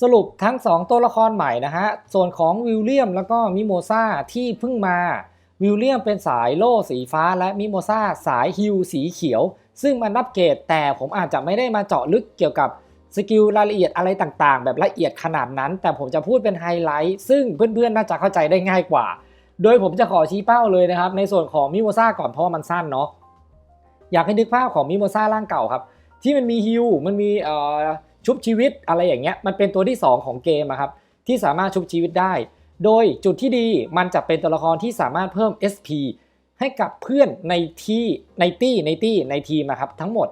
สรุปทั้ง 2 ตัวละครใหม่นะฮะ ส่วนของวิลเลียมแล้วก็มิโมซาที่เพิ่งมา วิลเลียมเป็นสายโล่สีฟ้าและมิโมซาสายฮิลสีเขียว ซึ่งมันนับเกรดแต่ผมอาจจะไม่ได้มาเจาะลึกเกี่ยวกับสกิลรายละเอียดอะไรต่างๆ แบบละเอียดขนาดนั้น แต่ผมจะพูดเป็นไฮไลท์ซึ่งเพื่อนๆ น่าจะเข้าใจได้ง่ายกว่า โดยผมจะขอชี้เป้าเลยนะครับ ในส่วนของมิโมซาก่อนเพราะว่ามันสั้นเนาะอยากให้นึกภาพของมิโมซาร่างเก่าครับ ที่มันมีฮิลมันมีเอ่อ ชุบชีวิตอะไรอย่างเงี้ยมันเป็นตัวที่ 2 ของเกมครับที่สามารถชุบชีวิตได้ โดยจุดที่ดีมันจะเป็นตัวละครที่สามารถเพิ่ม SP ให้กับเพื่อนในที่ในตี้ในตี้ในทีมนะครับทั้งหมด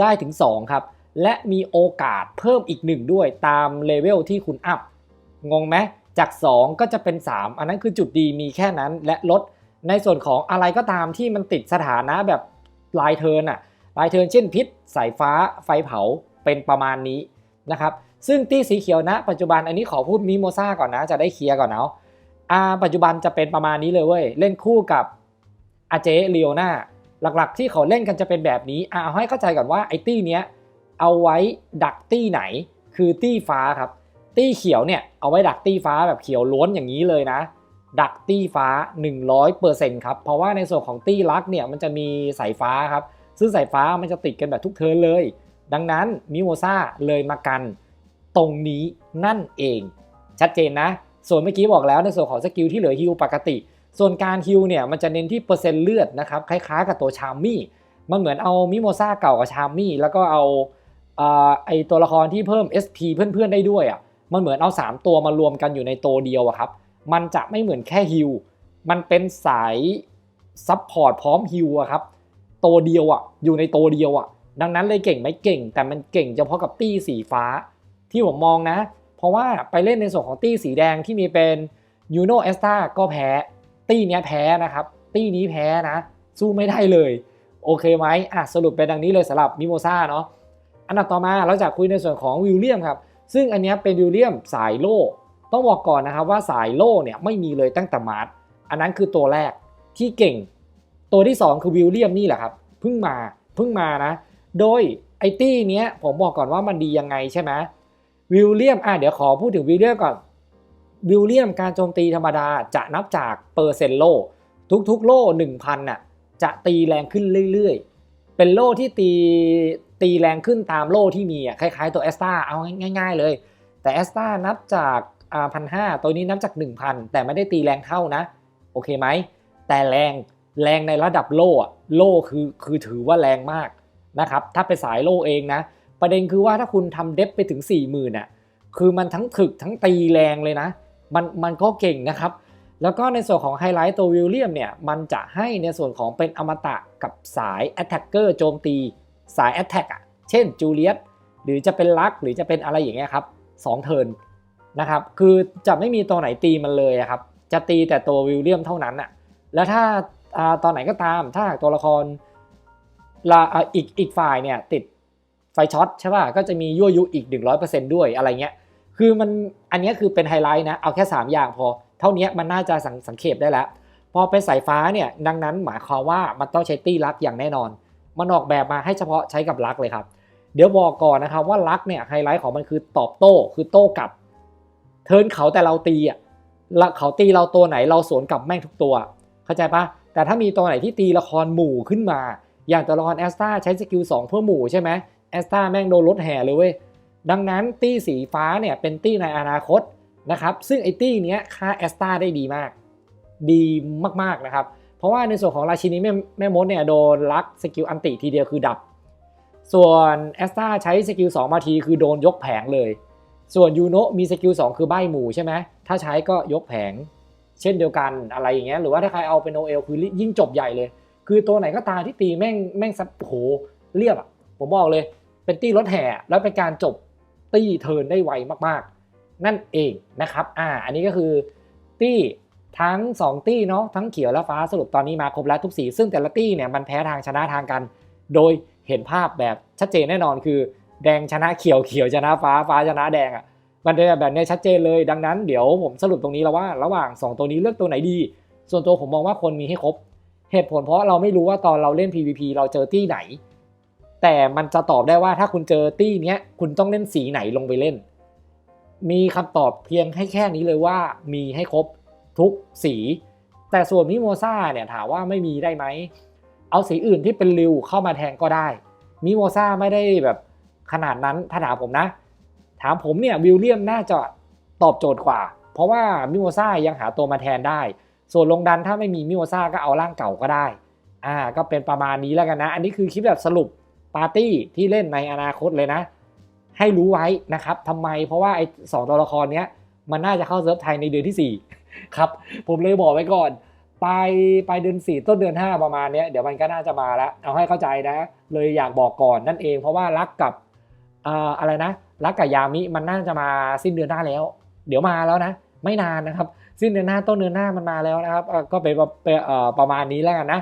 ได้ถึง 2 ครับ และมีโอกาสเพิ่มอีก 1 ด้วยตามเลเวลที่คุณอัพงงไหมจาก 2 ก็จะเป็น 3 อันนั้นคือจุดดีมีแค่นั้นและลดในส่วนของอะไรก็ตามที่มันติดสถานะแบบลายเทินอะลายเทินเช่นพิษ สายฟ้าไฟเผา เป็นประมาณนี้นะครับซึ่งตี้สีเขียวนะ ปัจจุบันอันนี้ขอพูดมิโมซาก่อนนะ จะได้เคลียร์ก่อนเนาะอ่าปัจจุบันจะเป็นประมาณนี้เลยเว้ย เล่นคู่กับอาเจเลียวนาหลักๆ ที่เขาเล่นกันจะเป็นแบบนี้อ่าเอาให้เข้าใจก่อนว่าไอ้ตี้เนี้ยเอาไว้ดักตี้ไหน คือตี้ฟ้าครับ ตี้เขียวเนี่ยเอาไว้ดักตี้ฟ้าแบบเขียวล้วนอย่างนี้เลยนะ ดักตี้ฟ้า 100%ครับ เพราะว่าในส่วนของตี้ลักเนี่ยมันจะมีสายฟ้าครับ ซึ่งสายฟ้ามันจะติดกันแบบทุกเทิร์นเลย ดังนั้นมิโมซาเลยมากันตรงนี้นั่นเอง ชัดเจนนะ ส่วนเมื่อกี้บอกแล้วในส่วนของสกิลที่เหลือฮิวปกติ ส่วนการฮิวเนี่ยมันจะเน้นที่เปอร์เซ็นต์เลือดนะครับคล้ายๆกับตัวชามมี่ มันเหมือนเอามิโมซาเก่ากับชามมี่ แล้วก็เอาเออไอตัวละครที่เพิ่ม SP เพื่อนๆได้ด้วยอะ่ะมันเหมือนเอา 3 ตัวมารวมกันอยู่ในตัวเดียวอะครับ มันจะไม่เหมือนแค่ฮิลมันเป็นสายซับพอร์ตพร้อมฮิลอะครับ ตัวเดียวอะอยู่ในตัวเดียวอะ ดังนั้นเลยเก่งไหมเก่ง แต่มันเก่งเฉพาะกับตี้สีฟ้าที่ผมมองนะ เพราะว่าไปเล่นในส่วนของตี้สีแดงที่มีเป็นยูโนเอสตาก็แพ้ ตี้เนี้ยแพ้นะครับ ตี้นี้แพ้นะ สู้ไม่ได้เลย โอเคไหมอะสรุปเป็นดังนี้เลยสำหรับมิโมซาเนาะอันดับต่อมาเราจะคุยในส่วนของวิลเลียมครับ ซึ่งอันเนี้ยเป็นวิลเลียมสายโล่ต้องบอกก่อนนะครับว่าสายโล่เนี่ยไม่มีเลยตั้งแต่มาร์ทอันนั้นคือตัวแรกที่เก่ง ตัวที่ 2 คือวิลเลียมนี่แหละครับเพิ่งมาเพิ่งมานะ โดยไอตี้เนี้ยผมบอกก่อนว่ามันดียังไงใช่ไหมวิลเลียมอะเดี๋ยวขอพูดถึงวิลเลียมก่อนวิลเลียมการโจมตีธรรมดาจะนับจากเปอร์เซ็นต์โล่ทุกๆ โล่1,000น่ะจะตีแรงขึ้นเรื่อยๆ เป็นโล่ที่ตีตีแรงขึ้นตามโล่ที่มีอะคล้ายๆตัวแอสตาเอาง่าย ๆ เลย แต่แอสตานับจากพันห้าตัวนี้นับจาก 1,000 แต่ไม่ได้ตีแรงเท่านะ โอเคไหม แต่แรงแรงในระดับโล่อะโล่คือคือถือว่าแรงมาก นะครับถ้าไปสายโลเองนะ ประเด็นคือว่าถ้าคุณทำเดฟไปถึง 4 0,000อะคือมันทั้งถึกทั้งตีแรงเลยนะ มันมันก็เก่งนะครับ แล้วก็ในส่วนของไฮไลท์ตัววิลเลียมเนี่ย มันจะให้ในส่วนของเป็นอมตะกับสายแอตแทกเกอร์โจมตีสายแอตแทกอะเช่นจูเลียตหรือจะเป็นลักหรือจะเป็นอะไรอย่างเงี้ยครับสองเทินนะครับ คือจะไม่มีตัวไหนตีมันเลยครับ จะตีแต่ตัววิลเลียมเท่านั้นอะแล้วถ้าอ่าตอนไหนก็ตามถ้าหากตัวละคร ละอ่าอีกอีกฝ่ายเนี่ยติดไฟช็อตใช่ป่ะก็จะมียั่วยุอีก 100%ด้วยอะไรเงี้ยคือมันอันนี้คือเป็นไฮไลท์นะเอาแค่ 3 อย่างพอ เท่านี้มันน่าจะสังสงเขปได้แล้ว พอเป็นสายฟ้าเนี่ยดังนั้นหมายความว่ามันต้องใช้ตี้ลักอย่างแน่นอน มันออกแบบมาให้เฉพาะใช้กับลักเลยครับ เดี๋ยวบอกก่อนนะครับว่าลักเนี่ยไฮไลท์ของมันคือตอบโต้คือโต้กลับ เทิร์นเขาแต่เราตีอะละเขาตีเราตัวไหนเราสวนกลับแม่งทุกตัว เข้าใจปะแต่ถ้ามีตัวไหนที่ตีละครหมู่ขึ้นมา อย่างตัวละครแอสตาใช้สกิล2เพื่อหมู่ใช่ไหมแอสตาแม่งโดนรถแห่เลยเว้ยดังนั้นตี้สีฟ้าเนี่ยเป็นตี้ในอนาคตนะครับซึ่งไอ้ตี้เนี้ยค่าแอสตาได้ดีมาก ดีมากๆนะครับ เพราะว่าในส่วนของราชินีแม่แม่มดเนี่ยโดนลักสกิลอันติทีเดียวคือดับ ส่วนแอสตาใช้สกิล2มาทีคือโดนยกแผงเลย ส่วนยูโนะมีสกิล2คือใบหมู่ใช่ไหมถ้าใช้ก็ยกแผง เช่นเดียวกันอะไรอย่างเงี้ยหรือว่าถ้าใครเอาเป็นโอเอลคือยิ่งจบใหญ่เลย คือตัวไหนก็ตามที่ตีแม่งแม่งสับโหเรียบอะผมบอกเลย เป็นตี้รถแห่แล้วเป็นการจบตี้เทินได้ไวมากๆ นั่นเองนะครับอ่าอันนี้ก็คือตี้ทั้ง 2 ตี้เนาะทั้งเขียวและฟ้าสรุปตอนนี้มาครบแล้วทุกสี ซึ่งแต่ละตี้เนี่ยมันแพ้ทางชนะทางกัน โดยเห็นภาพแบบชัดเจนแน่นอนคือ แดงชนะเขียวเขียวชนะฟ้าฟ้าชนะแดงอะมันเป็นแบบนี้ชัดเจนเลยดังนั้นเดี๋ยวผมสรุปตรงนี้แล้วว่าระหว่าง 2 ตัวนี้เลือกตัวไหนดี ส่วนตัวผมมองว่าคนมีให้ครบ เหตุผลเพราะเราไม่รู้ว่าตอนเราเล่น PVP เราเจอตี้ไหน แต่มันจะตอบได้ว่าถ้าคุณเจอตี้เนี้ยคุณต้องเล่นสีไหนลงไปเล่น มีคำตอบเพียงให้แค่นี้เลยว่ามีให้ครบทุกสี แต่ส่วนมิโมซาเนี่ยถามว่าไม่มีได้ไหม เอาสีอื่นที่เป็นริวเข้ามาแทนก็ได้มิโมซาไม่ได้แบบขนาดนั้นถ้าถามผมนะ ถามผมเนี่ยวิลเลียมน่าจะตอบโจทย์กว่า เพราะว่ามิโมซายังหาตัวมาแทนได้ ส่วนลงดันถ้าไม่มีมิโมซาก็เอาร่างเก่าก็ได้ อ่า ก็เป็นประมาณนี้แล้วกันนะ อันนี้คือคลิปแบบสรุปปาร์ตี้ที่เล่นในอนาคตเลยนะ ให้รู้ไว้นะครับทำไมเพราะว่าไอ้สองตัวละครเนี้ยมันน่าจะเข้าเซิร์ฟไทยในเดือนที่ 4 ครับ ผมเลยบอกไว้ก่อนปลายปลายเดือน 4 ต้นเดือน 5 ประมาณเนี้ยเดี๋ยวมันก็น่าจะมาแล้วเอาให้เข้าใจนะ เลยอยากบอกก่อนนั่นเองเพราะว่ารักกับอ่าอะไรนะ รักกับยามิมันน่าจะมาสิ้นเดือนหน้าแล้ว เดี๋ยวมาแล้วนะ ไม่นานนะครับ สิ้นเดือนหน้าต้นเดือนหน้ามันมาแล้วนะครับก็เป็นประมาณนี้แล้วกันนะ